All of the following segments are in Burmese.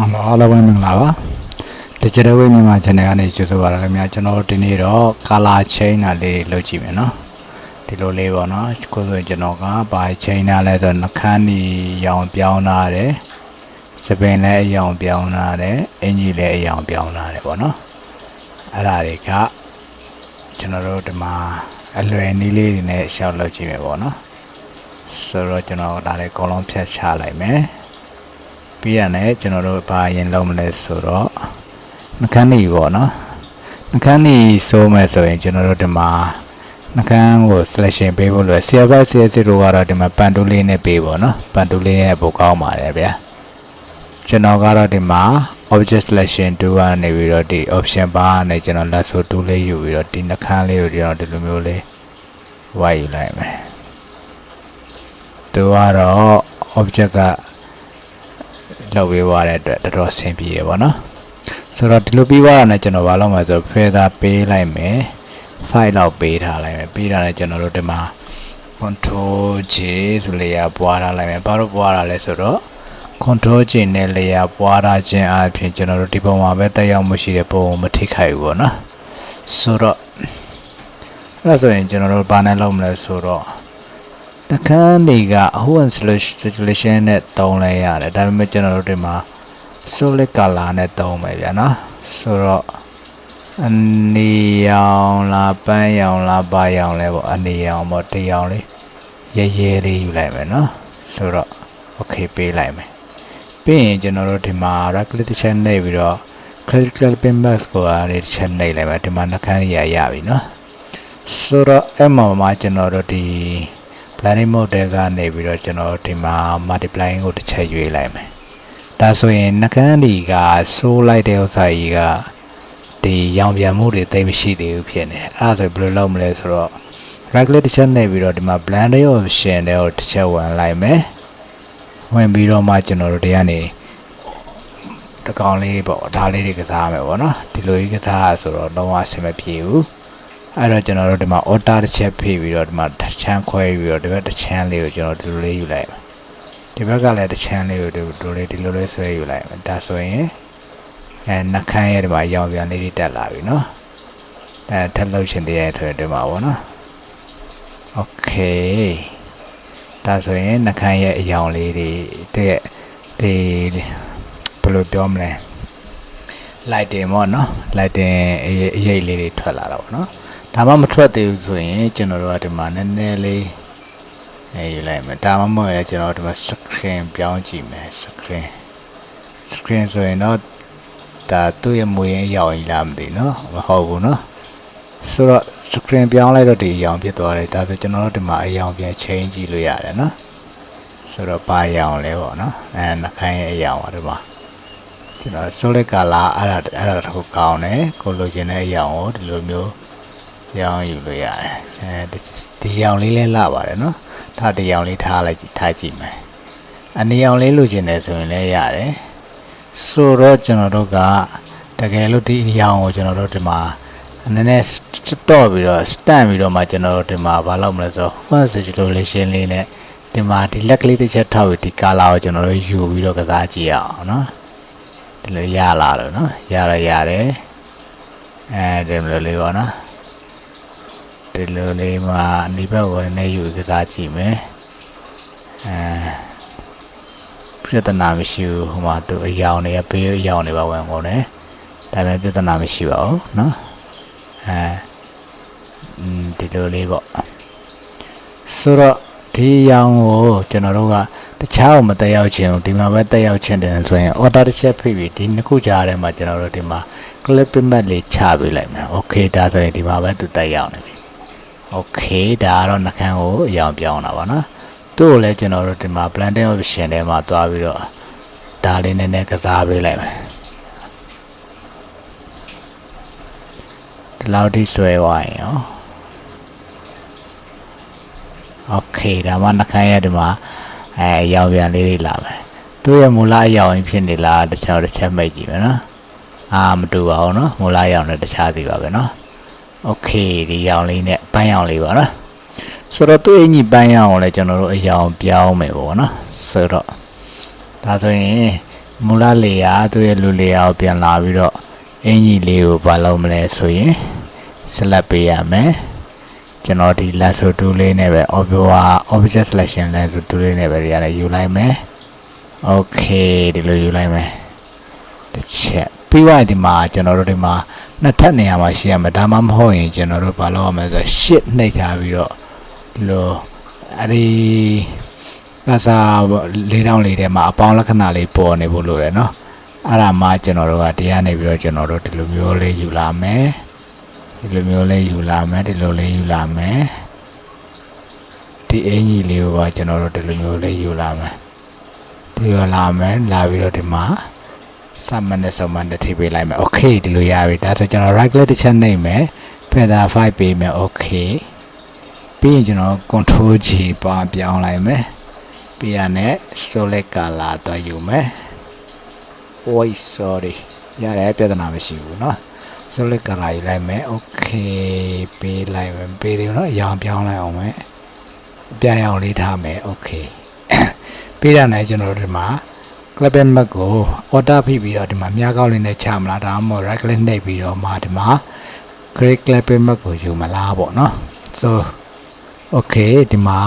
ဟုတ်လားအားလုံးပဲမင်္ဂလာပါ Digital Way မြန်မာ channel ကနေကြိုဆိုပါရခင်ဗျာကျွန်တော်တို့ဒီနေ့တော့ color chain တာလေးလုပ်ကြည့်မယ်နော်ဒီလိုလေးပေါ့နော်ကိုယ်ဆိုရင်ကျွန်တော်ကဘာ chain တာလဲဆိုတော့နှခမ်းနီရောင်ပြောင်းလာတယ်စပင်လည်းအရောင်ပြောင်းလာတယ်အင်ကြီးလည်းအရောင်ပြောင်းလာတယ်ပေါ့နော်အဲ့ဒါတွေကကျွန်တော်တို့ဒီမှာအလွယ်နည်းလေးတွေနဲ့ရှောက်လုပ်ကြည့်မယ်ပေါ့နော်ဆိုတော့ကျွန်တော်ဒါလေးအကုန်လုံးဖြတ်ချလိုက်မယ် ပြီးရတယ်ကျွန်တော်တို့ဘာရင်လုံးမလဲဆိုတော့နှကန်းနေပေါ့နော်နှကန်းနေစိုးမယ်ဆိုရင်ကျွန်တော်တို့ဒီမှာနှကန်းကို selection ပေးဖို့လွယ်ဆရာဘဆရာစစ်တို့ကတော့ဒီမှာပန်တူလေးနဲ့ပေးပေါ့နော်ပန်တူလေးနဲ့ပို့ကောင်းပါတယ်ဗျာကျွန်တော်ကတော့ဒီမှာ object selection 2ကနေပြီးတော့ဒီ option bar နဲ့ကျွန်တော် lasso 2လေးယူပြီးတော့ဒီနှကန်းလေးကိုကျွန်တော်ဒီလိုမျိုးလေးဝိုက်ယူလိုက်မယ်သူကတော့ object က လောက်ပေးသွားတဲ့အတွက်တော်တော်အဆင်ပြေရပါတော့ဆိုတော့ဒီလိုပြီးသွားတာနဲ့ကျွန်တော်ဘာလုပ်မလဲဆိုတော့ feather ပေးလိုက်မယ် file လောက်ပေးထားလိုက်မယ်ပြီးတာနဲ့ကျွန်တော်တို့ဒီမှာ control J ဆိုလေယာပွားထားလိုက်မယ်ဘာလို့ပွားတာလဲဆိုတော့ control J နဲ့လေယာပွားထားခြင်းအပြင်ကျွန်တော်တို့ဒီပုံမှာပဲတက်ရောက်မှုရှိတဲ့ပုံကိုမထိခိုက်ဘူးပေါ့နော်ဆိုတော့အဲ့ဒါဆိုရင်ကျွန်တော်တို့ဘာနဲ့လုပ်မလဲဆိုတော့ တခန်းတွေက whole solution နဲ့တုံးလဲရတယ်ဒါပေမဲ့ကျွန်တော်တို့ဒီမှာ solid color နဲ့တုံးမယ်ဗျာနော်ဆိုတော့အနေရောင်လားပန်းရောင်လားဘာရောင်လဲပေါ့အနေရောင်ပေါ့တရောင်လေးရဲရဲလေးယူလိုက်မယ်နော်ဆိုတော့ okay ပေးလိုက်မယ်ပြီးရင်ကျွန်တော်တို့ဒီမှာ right click တစ်ချက်နှိပ်ပြီးတော့ credit card pin box ကိုအားလေးတစ်ချက်နှိပ်လိုက်မယ်ဒီမှာနှခမ်းကြီးရရပြီနော်ဆိုတော့အဲ့မှာမှာကျွန်တော်တို့ဒီ planning mode တဲကနေပြီးတော့ကျွန်တော်ဒီမှာ multiplying ကိုတစ်ချက်ရွေးလိုက်မယ်။ဒါဆိုရင်နှကန်းဒီကဆိုးလိုက်တဲ့ဥစ္စာကြီးကဒီရောင်ပြန်မှုတွေသိပ်မရှိသေးဘူးဖြစ်နေ။အဲ့ဒါဆိုဘယ်လိုလုပ်မလဲဆိုတော့ right click တစ်ချက်နှိပ်ပြီးတော့ဒီမှာ blending option တွေကိုတစ်ချက်ဝင်လိုက်မယ်။ဝင်ပြီးတော့မှကျွန်တော်တို့ဒီကနေတကောင်လေးပေါ့ဒါလေးတွေကစားမယ်ပေါ့နော်။ဒီလိုကြီးကစားဆိုတော့လုံးဝအဆင်မပြေဘူး။ အဲ့တော့ကျွန်တော်တို့ဒီမှာ order တစ်ချက်ဖိပြီးတော့ဒီမှာတစ်ချမ်းခွဲပြီးတော့ဒီဘက်တစ်ချမ်းလေးကိုကျွန်တော်ဒီလိုလေးယူလိုက်မယ်ဒီဘက်ကလည်းတစ်ချမ်းလေးကိုဒီလိုလေးဒီလိုလေးဆွဲယူလိုက်မယ်ဒါဆိုရင်အဲနှခမ်းရဲ့ဒီမှာရောင်ပြန်လေးတွေတက်လာပြီเนาะအဲထပ်လို့ရှင်တည်းရဲ့ဆိုရင်ဒီမှာပေါ့နော် okay ဒါဆိုရင်နှခမ်းရဲ့အရောင်လေးတွေတဲ့ဒီဘယ်လိုပြောမလဲ lighting ပေါ့နော် lighting အရေးအရေးလေးတွေထွက်လာတာပေါ့နော် ဒါမှမထွက်သေးဘူးဆိုရင်ကျွန်တော်တို့ကဒီမှာနည်းနည်းလေးအဲယူလိုက်မယ်ဒါမှမဟုတ်ရင်ကျွန်တော်တို့ဒီမှာ screen ပြောင်းကြည့်မယ် screen screen ဆိုရင်တော့ဒါသူ့ရဲ့မွေရင်းရောင်ကြီးလားမသိနော်မဟုတ်ဘူးနော်ဆိုတော့ screen ပြောင်းလိုက်တော့ဒီအရောင်ဖြစ်သွားတယ်ဒါဆိုကျွန်တော်တို့ဒီမှာအရောင်ပြန် change ကြည့်လို့ရတယ်နော်ဆိုတော့ဘာအရောင်လဲပေါ့နော်အဲနှခိုင်းရဲ့အရောင်ပါဒီမှာကျွန်တော် solid color အဲ့ဒါအဲ့ဒါတစ်ခုကောင်းတယ်ကိုလိုချင်တဲ့အရာကိုဒီလိုမျိုး ရောင်းယူလို့ရတယ်အဲဒီရောင်လေးလဲလှပါတယ်နော်ဒါဒီရောင်လေးထားလိုက်ကြည့်ထားကြည့်မယ်အနေရောင်လေးလိုချင်တယ်ဆိုရင်လည်းရတယ်ဆိုတော့ကျွန်တော်တို့ကတကယ်လို့ဒီရောင်ကိုကျွန်တော်တို့ဒီမှာနည်းနည်းတော့ပြီးတော့ stand ပြီးတော့မှကျွန်တော်တို့ဒီမှာဘာလုပ်မလဲဆိုတော့ first situation လေးနဲ့ဒီမှာဒီလက်ကလေးတစ်ချက်ထောက်ပြီးဒီ color ကိုကျွန်တော်တို့ယူပြီးတော့ကစားကြည့်ရအောင်နော်ဒီလိုရလာတော့နော်ရရရတယ်အဲဒီလိုလေးပေါ့နော် ဒီလိုလေးမှာအနိဘက်ဝင်နေယူကစားကြည့်မယ်အဲပြဿနာမရှိဘူးဟိုမှာသူအယောင်တွေကပေးအယောင်တွေပါဝင်ကုန်တယ်ဒါပေမဲ့ပြဿနာမရှိပါဘူးနော်အဲဒီလိုလေးပေါ့ဆိုတော့ဒီရောင်ကိုကျွန်တော်တို့ကတခြားကိုမတက်ရောက်ခြင်းဒီမှာပဲတက်ရောက်ခြင်းတယ်ဆိုရင် order တစ်ချက်ဖိပြီးဒီနှစ်ခုကြားထဲမှာကျွန်တော်တို့ဒီမှာ clip map လေးချပေးလိုက်မယ် okay ဒါဆိုရင်ဒီမှာပဲသူတက်ရောက်နေပြီ okay ဒါကတော့နှခမ်းကိုအရောင်ပြောင်းတာပါနော်သူ့ကိုလည်းကျွန်တော်တို့ဒီမှာ blending option ထဲမှာသွားပြီးတော့ဒါလေးနည်းနည်းကစားပေးလိုက်မယ်ဒီလောက်ထိဆွဲသွားရင်ရော โอเคဒါမှနှခမ်းရဲ့ဒီမှာအဲရောင်ပြန်လေးတွေလာမယ်သူ့ရဲ့မူလအရောင်ကြီးဖြစ်နေလားတခြားတစ်ချက်မိတ်ကြည့်မယ်နော်အာမတူပါဘူးနော်မူလရောင်နဲ့တခြားစီပါပဲနော် โอเคဒီရောင်လေးနဲ့ပန်းရောင်လေးပါနော်ဆိုတော့သူ့အင်ကြီးပန်းရောင်ကိုလည်းကျွန်တော်တို့အရောင်ပြောင်းမယ်ပေါ့နော်ဆိုတော့ဒါဆိုရင် မူလလေယာသူ့ရဲ့လူလေယာကိုပြန်လာပြီးတော့အင်ကြီးလေးကိုဘာလုပ်မလဲဆိုရင်ဆက်လက်ပေးရမယ်ကျွန်တော်ဒီ lasso tool လေးနဲ့ပဲ object object selection lasso tool လေးနဲ့ပဲရတယ်ယူလိုက်မယ် okay ဒီလိုယူလိုက်မယ်တစ်ချက်ပြီးသွားရင်ဒီမှာကျွန်တော်တို့ဒီမှာ နှစ်ထပ်နေရာမှာရှိရမယ်ဒါမှမဟုတ်ရင်ကျွန်တော်တို့ဘာလုပ်ရမလဲဆိုတော့ shit နှိပ်ထားပြီးတော့ဒီလိုအဲ့ဒီကစားလေးတောင်းလေးထဲမှာအပေါင်းလက္ခဏာလေးပေါ်နေဖို့လိုတယ်နော်အဲ့ဒါမှကျွန်တော်တို့ကတရားနေပြီးတော့ကျွန်တော်တို့ဒီလိုမျိုးလေးယူလာမယ်ဒီလိုမျိုးလေးယူလာမယ်ဒီလိုလေးယူလာမယ်ဒီအင်ကြီးလေးကိုပါကျွန်တော်တို့ဒီလိုမျိုးလေးယူလာမယ်ဒီလိုလာမယ်လာပြီးတော့ဒီမှာ စမနဲ့စုံမနဲ့ထိပေးလိုက်မယ် okay ဒီလိုရပြီဒါဆိုကျွန်တော် right click တစ်ချက်နှိပ်မယ် feather 5ပေးမယ် okay ပြီးရင်ကျွန်တော် control G ပါပြောင်းလိုက်မယ်ပြီးရနဲ့ solid color တော့ယူမယ် oi sorry ရတယ်ပြဿနာမရှိဘူးเนาะ solid color ယူလိုက်မယ် okay ပေးလိုက်မယ်ပေးတယ်เนาะအရောင်ပြောင်းလိုက်အောင်မယ်အပြရောင်လေးထားမယ် okay ပြီးရနဲ့ကျွန်တော်တို့ဒီမှာ clip and map ကို order ဖိပြီးတော့ဒီမှာမြားကောက်လေးနဲ့ချမလားဒါမှမဟုတ် right click နှိပ်ပြီးတော့မှဒီမှာ create clip and map ကိုယူမလားပေါ့နော် so okay ဒီမှာ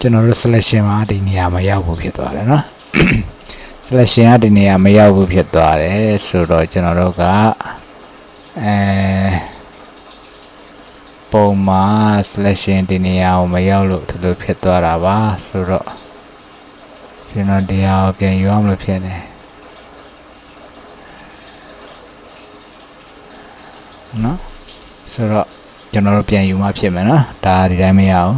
ကျွန်တော်တို့ selection မှာဒီနေရာမရောက်ဘူးဖြစ်သွားတယ်နော် selection ကဒီနေရာမရောက်ဘူးဖြစ်သွားတယ်ဆိုတော့ကျွန်တော်တို့ကအဲပုံမှာ selection ဒီနေရာကိုမရောက်လို့ဒီလိုဖြစ်သွားတာပါဆိုတော့ ကျွန်တော်တရားကိုပြန်ယူအောင်လို့ဖြစ်နေနော်ဆိုတော့ကျွန်တော်တို့ပြန်ယူမှဖြစ်မယ်နော်ဒါဒီတိုင်းမရအောင်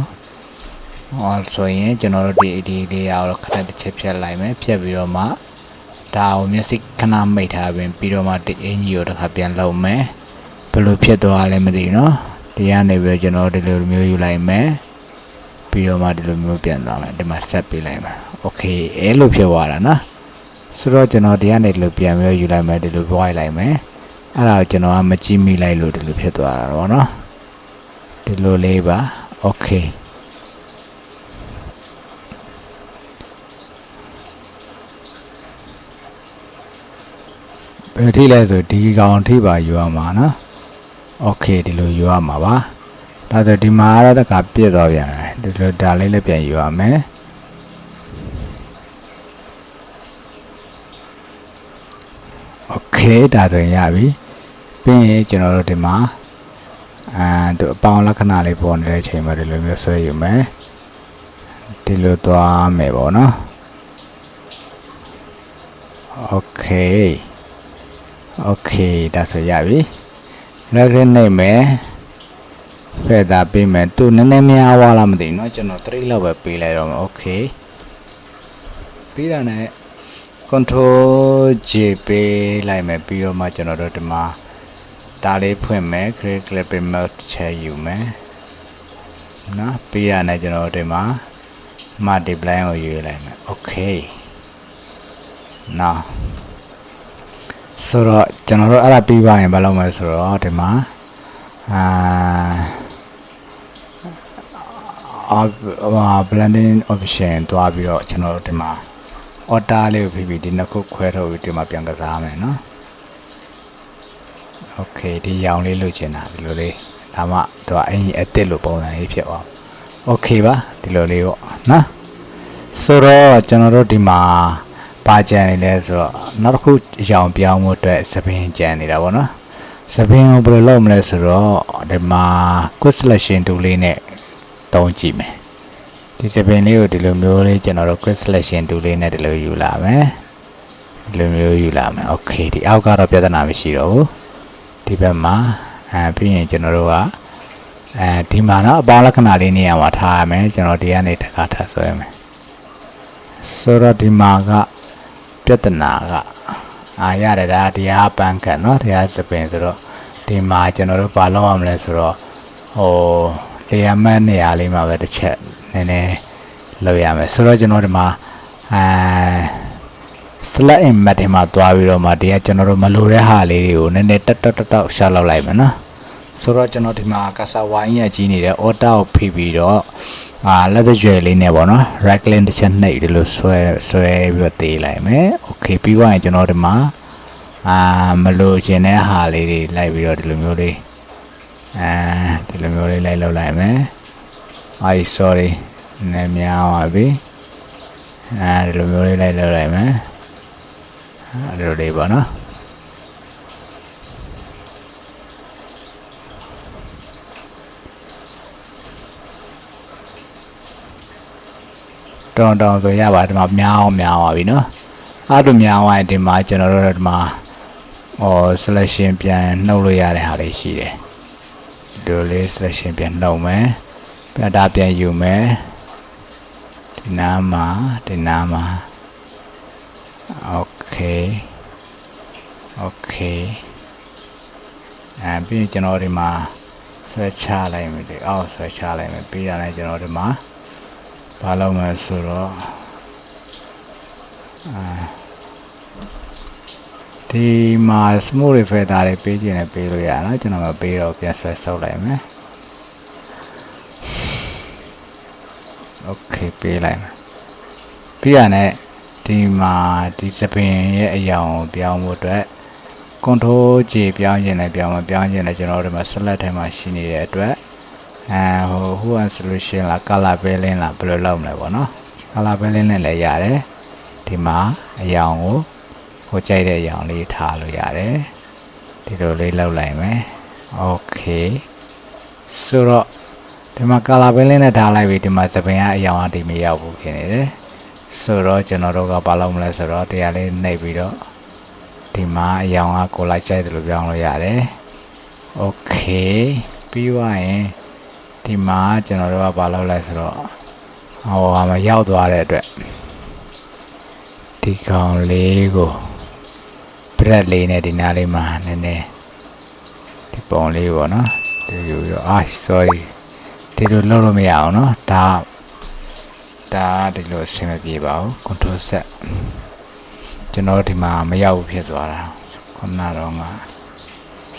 ဟောဆိုရင်ကျွန်တော်တို့ဒီဒီလေးရအောင်ခဏတစ်ချက်ဖြတ်လိုက်မယ်ဖြတ်ပြီးတော့မှဒါကိုမျက်စိခဏမိတ်ထားပြီးပြီးတော့မှဒီအင်ကြီးကိုတစ်ခါပြန်လုံမယ်ဘယ်လိုဖြစ်သွားလဲမသိဘူးနော်ဒီကနေပြီးတော့ကျွန်တော်ဒီလိုမျိုးယူလိုက်မယ် ပြီးတော့မှဒီလိုမျိုးပြန်သွားမယ်ဒီမှာဆက်ပေးလိုက်မယ် โอเคအဲ့လိုဖြစ်သွားတာနော်ဆိုတော့ကျွန်တော်ဒီကနေဒီလိုပြန်ပြီးယူလိုက်မယ်ဒီလိုပွားလိုက်မယ်အဲ့ဒါကိုကျွန်တော်ကမကြည့်မိလိုက်လို့ဒီလိုဖြစ်သွားတာတော့နော်ဒီလိုလေးပါโอเคဘယ်ထိလဲဆိုဒီကောင်ထိပါယူရမှာနော်โอเคဒီလိုယူရမှာပါဒါဆိုဒီမှာတော့တခါပြည့်သွားပြန်တယ် ဒီလိုဒါလေးလည်းပြန်ယူရမယ်โอเคဒါဆိုရင်ရပြီပြီးရင်ကျွန်တော်တို့ဒီမှာအဲသူအပေါင်းလက္ခဏာလေးပေါ်နေတဲ့အချိန်မှာဒီလိုမျိုးဆွဲယူမယ်ဒီလိုသွားမယ်ပေါ့နော်โอเคโอเคဒါဆိုရပြီလက်ရနေမယ် ဖက်တာပေးမယ်သူနည်းနည်းများသွားလားမသိဘူးเนาะကျွန်တော်3လောက်ပဲပေးလိုက်တော့မယ်โอเคပြီးတာနဲ့ control J ပေးလိုက်မယ်ပြီးတော့မှကျွန်တော်တို့ဒီမှာဒါလေးဖွင့်မယ် create clipping mode ချက်ယူမယ်နော်ပြီးရနဲ့ကျွန်တော်တို့ဒီမှာ multiply ကိုယူလိုက်မယ် okay နော်ဆိုတော့ကျွန်တော်တို့အဲ့ဒါပြီးပါရင်ဘာလုပ်မလဲဆိုတော့ဒီမှာအာ အာ blending option တွားပြီးတော့ကျွန်တော်တို့ဒီမှာ order လေးကိုပြီးပြီးဒီနှစ်ခုခွဲထုတ်ပြီးဒီမှာပြန်ကစားမယ်နော် okay ဒီရောင်လေးလိုချင်တာဒီလိုလေးဒါမှသူကအရင်အစ်စ်လိုပုံစံလေးဖြစ်သွား okay ပါဒီလိုလေးပေါ့နော်ဆိုတော့ကျွန်တော်တို့ဒီမှာပါကြံနေလဲဆိုတော့နောက်တစ်ခုအရောင်ပြောင်းဖို့အတွက်သပင်ကြံနေတာပေါ့နော်သပင်ကိုဘယ်လိုလုပ်မလဲဆိုတော့ဒီမှာ quick selection tool လေးနဲ့ တုံးကြည့်မယ်ဒီသပင်လေးကိုဒီလိုမျိုးလေးကျွန်တော်တို့ quick selection tool လေးနဲ့ဒီလိုယူလာမယ်ဒီလိုမျိုးယူလာမယ် okay ဒီအောက်ကတော့ပြဿနာမရှိတော့ဘူးဒီဘက်မှာအဲပြီးရင်ကျွန်တော်တို့ကအဲဒီမှာတော့အပေါင်းလက္ခဏာလေးနေရာမှာထားရမယ်ကျွန်တော်ဒီကနေတခါထပ်ဆွဲမယ်ဆိုတော့ဒီမှာကပြဿနာကအာရတယ်ဒါတရားပန်းကန်เนาะတရားစပင်ဆိုတော့ဒီမှာကျွန်တော်တို့ဘာလုပ်ရမလဲဆိုတော့ဟို လေယာမတ်နေရာလေးမှာပဲတစ်ချက်နည်းနည်းလုပ်ရမယ်ဆိုတော့ကျွန်တော်ဒီမှာအဲ select in map တွေမှာသွားပြီးတော့မှဒီကကျွန်တော်တို့မလိုတဲ့ဟာလေးတွေကိုနည်းနည်းတက်တက်တက်တက်ရှာလောက်လိုက်မယ်နော်ဆိုတော့ကျွန်တော်ဒီမှာကဆာဝိုင်းရကြီးနေတဲ့ order ကိုဖိပြီးတော့အာလက်သကြွယ်လေးနဲ့ပေါ့နော် right click တစ်ချက်နှိပ်ဒီလိုဆွဲဆွဲပြီးတော့တေးလိုက်မယ် okay ပြီးသွားရင်ကျွန်တော်ဒီမှာအာမလို့ခြင်းတဲ့ဟာလေးတွေလိုက်ပြီးတော့ဒီလိုမျိုးလေး အဲဒီလိုမျိုးလေးလိုက်လောက်လိုက်မယ်အာ sorry နည်းများပါပြီအဲဒီလိုမျိုးလေးလိုက်လောက်လိုက်မယ်အဲဒီလိုလေးပေါ့နော်တောင်းတောင်းဆိုရပါဒီမှာများအောင်များပါပြီနော်အဲ့လိုများသွားရင်ဒီမှာကျွန်တော်တို့ဒီမှာဟော selection ပြန်နှုတ်လို့ရတဲ့ဟာလေးရှိတယ် ဒီလိုလေး selection ပြန်နှုတ်မယ်ပြတာပြန်ယူမယ်ဒီနားမှာဒီနားမှာ okay okay အဲပြီးရင်ကျွန်တော်ဒီမှာဆွဲချလိုက်မယ်ဒီအောက်ဆွဲချလိုက်မယ်ပြီးရတယ်ကျွန်တော်ဒီမှာဘာလို့မလဲဆိုတော့အဲ ဒီမှာ smooth reflector တွေပေးခြင်းနဲ့ပေးလို့ရနော်ကျွန်တော်မပေးတော့ပြန်ဆက်ဆုပ်လိုက်မယ် okay ပေးလိုက်မယ်ပြီးရတဲ့ဒီမှာဒီစပင်ရဲ့အယောင်ကိုပြောင်းဖို့အတွက် control J ပြောင်းခြင်းနဲ့ပြောင်းမပြောင်းခြင်းနဲ့ကျွန်တော်တို့ဒီမှာ select ထဲမှာရှိနေတဲ့အတွက်အဲဟို who and solution လား color balance လားဘယ်လိုလုပ်မလဲပေါ့နော် color balance နဲ့လည်းရတယ်ဒီမှာအယောင်ကို ကိုကြိုက်တဲ့အယောင်လေးထားလို့ရတယ်ဒီလိုလေးလုပ်လိုက်မယ် okay ဆိုတော့ဒီမှာ color balance နဲ့ထားလိုက်ပြီဒီမှာစပင်ကအယောင်အဒီမရောက်ဘူးဖြစ်နေတယ်ဆိုတော့ကျွန်တော်တို့ကဘာလုပ်မလဲဆိုတော့တရားလေးနှိပ်ပြီးတော့ဒီမှာအယောင်ကကိုလိုက်ကြိုက်တယ်လို့ပြောင်းလို့ရတယ် okay ပြီးသွားရင်ဒီမှာကျွန်တော်တို့ကဘာလုပ်လဲဆိုတော့ဟောဟာမရောက်သွားတဲ့အတွက်ဒီကောင်လေးကို bread လေးနဲ့ဒီနားလေးမှာနည်းနည်းဒီပုံလေးပေါ့နော်ဒီလိုရောအာ sorry ဒီလိုလုပ်လို့မရအောင်နော်ဒါဒါဒီလိုအဆင်မပြေပါဘူး control set ကျွန်တော်ဒီမှာမရောက်ဘူးဖြစ်သွားတာခုနတော့က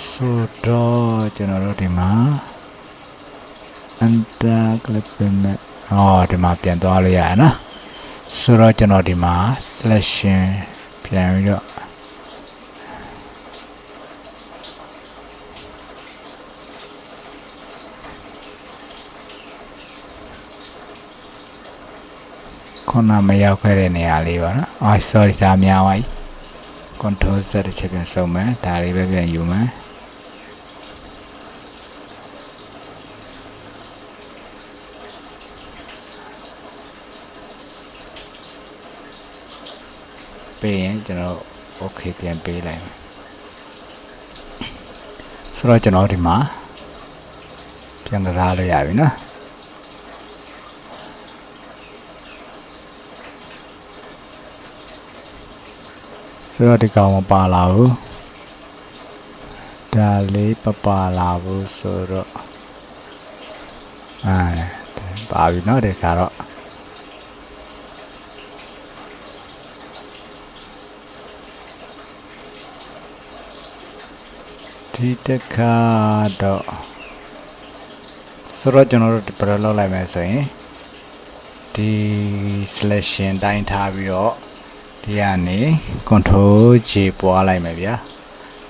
ဆိုတော့ကျွန်တော်တို့ဒီမှာ enter clip နဲ့ဟောဒီမှာပြန်သွားလို့ရရနော်ဆိုတော့ကျွန်တော်ဒီမှာ selection ပြန်ပြီးတော့ ခုနမရောက်ခဲ့တဲ့နေရာလေးပါနော်အာ sorry ဒါများပါ යි control z တစ်ချက်ပြန်စုံမယ်ဒါလေးပဲပြန်ယူမယ်ပေးရင်ကျွန်တော် okay ပြန်ပေးလိုက်မယ်ဆိုတော့ကျွန်တော်ဒီမှာပြန်ကစားလို့ရပြီနော် ဆိုတော့ဒီကောင်မပါလာဘူးဒါလေးပပါလာဘူးဆိုတော့အာပါပြီเนาะဒီခါတော့ဒီတစ်ခါတော့ဆိုတော့ကျွန်တော်တို့ဘယ်လိုလုပ်လိုက်မလဲဆိုရင်ဒီ selection တိုင်းထားပြီးတော့ ဒီကနေ control J ပွားလိုက်မယ်ဗျာ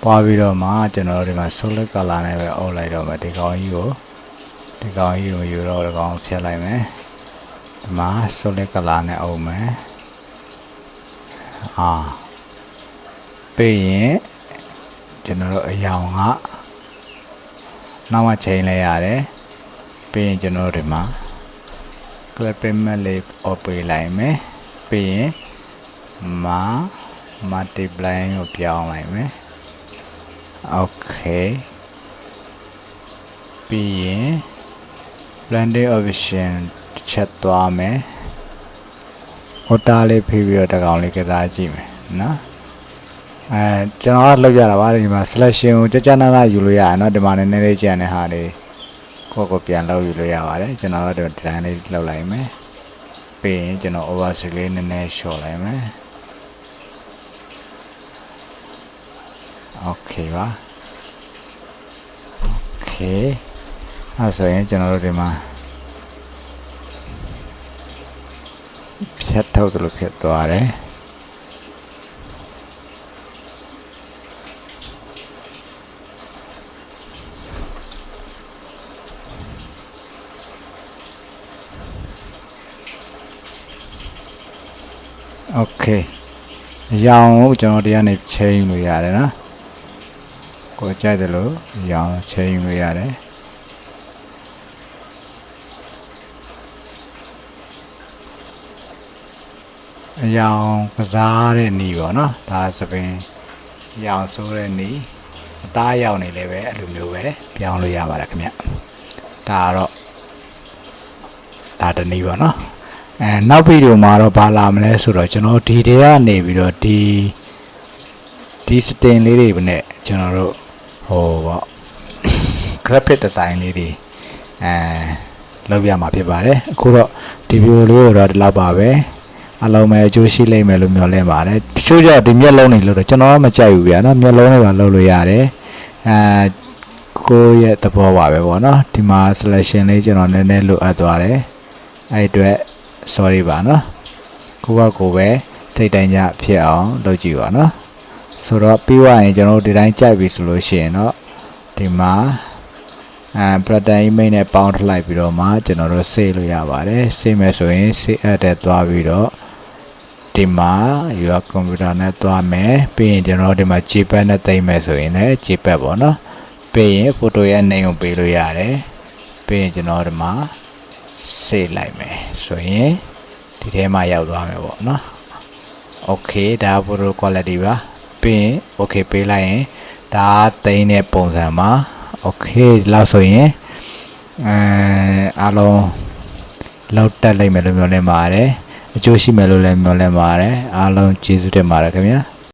ပွားပြီးတော့မှကျွန်တော်တို့ဒီမှာ solid color နဲ့ပဲအုပ်လိုက်တော့မယ်ဒီကောင်ကြီးကိုဒီကောင်ကြီးကိုယူတော့ဒီကောင်ဖြတ်လိုက်မယ်ဒီမှာ solid color နဲ့အုပ်မယ်အာပြီးရင်ကျွန်တော်တို့အယောင်ကနောက်မှချိန်လိုက်ရတယ်ပြီးရင်ကျွန်တော်တို့ဒီမှာ clipping mat လေး off ပေးလိုက်မယ်ပြီးရင် မာ multiply ကိုပြောင်းလိုက်မယ် okay ပြီးရင် blending option ချက်သွားမယ်ဟိုတားလေးဖိပြီးတော့တကောင်လေးကစားကြည့်မယ်နော်အဲကျွန်တော်ကလောက်ရတာပါဒီမှာ selection ကိုကြကြနာနာယူလို့ရတယ်နော်ဒီမှာနည်းနည်းလေးကြံတဲ့ဟာလေးကိုကိုပြန်လောက်ယူလို့ရပါတယ်ကျွန်တော်တို့ဒီတိုင်းလေးလောက်လိုက်မယ်ပြီးရင်ကျွန်တော် oversee လေးနည်းနည်း short လိုက်မယ် okay ပါ okay အဲဆိုရင်ကျွန်တော်တို့ဒီမှာ ဖြတ်ထုတ်သလိုဖြစ်သွားတယ်โอเคရောင်ကိုကျွန်တော်တရားနေချိန်လို့ရတယ်နော် ကိုကြိုက်တယ်လို့ရောင်ချိန်လို့ရတယ်အရောင်ကစားတဲ့နေပေါ့နော်ဒါသပင်ရောင်ဆိုးတဲ့နေအသားရောင်နေလည်းပဲအဲ့လိုမျိုးပဲပြောင်းလို့ရပါတယ်ခင်ဗျဒါကတော့ဒါတနည်းပေါ့နော်အဲနောက်ဗီဒီယိုမှာတော့ဘာလာမလဲဆိုတော့ကျွန်တော်ဒီတွေကနေပြီးတော့ဒီဒီစတင်လေးတွေနဲ့ကျွန်တော်တို့ ဟိုပေါ့ graphic design လေးတွေအဲလုပ်ရမှာဖြစ်ပါတယ်အခုတော့ဒီဗီဒီယိုလေးကိုတော့ဒီလောက်ပါပဲအလုံးမဲ့အကျိုးရှိလိမ့်မယ်လို့မျှော်လင့်ပါတယ်တချို့ကြောင့်ဒီမျက်လုံးတွေလို့တော့ကျွန်တော်ကမကြိုက်ဘူးဗျာနော်မျက်လုံးတွေပါလုပ်လို့ရတယ်အဲကိုယ့်ရဲ့သဘောပါပဲပေါ့နော်ဒီမှာ selection လေးကျွန်တော်နည်းနည်းလိုအပ်သွားတယ်အဲ့အတွက် sorry ပါနော်ကိုကကိုပဲစိတ်တိုင်းကြဖြစ်အောင်လုပ်ကြည့်ပါနော် ဆိုတော့ပြီးသွားရင်ကျွန်တော်တို့ဒီတိုင်းကြိုက်ပြီဆိုလို့ရှိရင်တော့ဒီမှာအဲ pattern image နဲ့ပေါင်းထလိုက်ပြီးတော့မှကျွန်တော်တို့ save လို့ရပါတယ် save မယ်ဆိုရင် save as တဲ့သွားပြီးတော့ဒီမှာ your computer နဲ့သွားမယ်ပြီးရင်ကျွန်တော်ဒီမှာ JPEG နဲ့သိမ်းမယ်ဆိုရင်လည်း JPEG ပေါ့နော်ပြီးရင် photo ရဲ့နေုံပေးလို့ရတယ်ပြီးရင်ကျွန်တော်ဒီမှာစေးလိုက်မယ်ဆိုရင်ဒီထဲမှာရောက်သွားမယ်ပေါ့နော် Okay ဒါ photo quality ပါ ပြီးရင် okay ပေးလိုက်ရင်ဒါသိန်းတဲ့ပုံစံမှာ okay ဒီလောက်ဆိုရင်အဲအားလုံးလောက်တက်လိုက်မယ်လို့ပြောလဲပါတယ်အကျိုးရှိမယ်လို့လည်းပြောလဲပါတယ်အားလုံးကျေးဇူးတင်ပါတယ်ခင်ဗျာ